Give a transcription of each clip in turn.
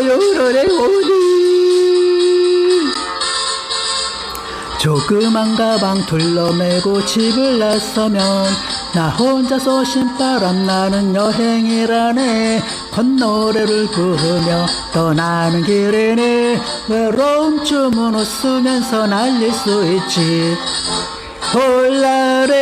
울어요 오리 조그만 가방 둘러매고 집을 나서면 나 혼자서 신바람 나는 여행이라네. 콧노래를 부르며 떠나는 길이네 외로움 춤은 웃으면서 날릴 수 있지. 볼날에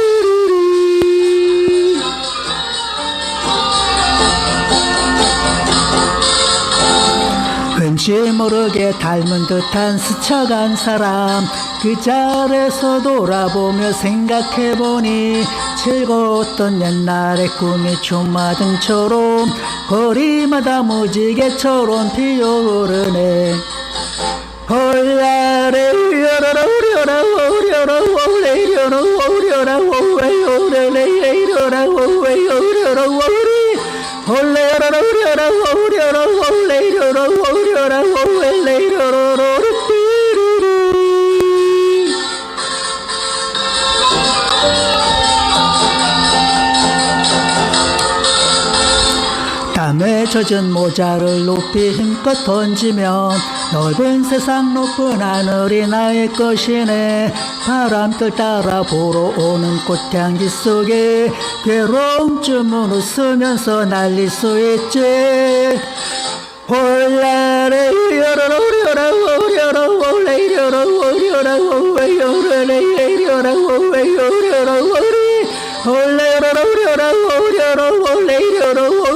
왠지 모르게 닮은 듯한 스쳐간 사람 그 자리에서 돌아보며 생각해보니 즐거웠던 옛날의 꿈이 주마등처럼 거리마다 무지개처럼 피어오르네 홀라레 우려라 우려라 우레 이려라 우려라 우웨 우레레 이려라 우웨 우려라 우리 홀레라 우려라 우려라 우레 이려라 땀에 젖은 모자를 높이 힘껏 던지면 넓은 세상 높은 하늘이 나의 것이네. 바람결 따라 보러 오는 꽃향기 속에 괴로움 쯤은 웃으면서 날릴 수 있지 Oh,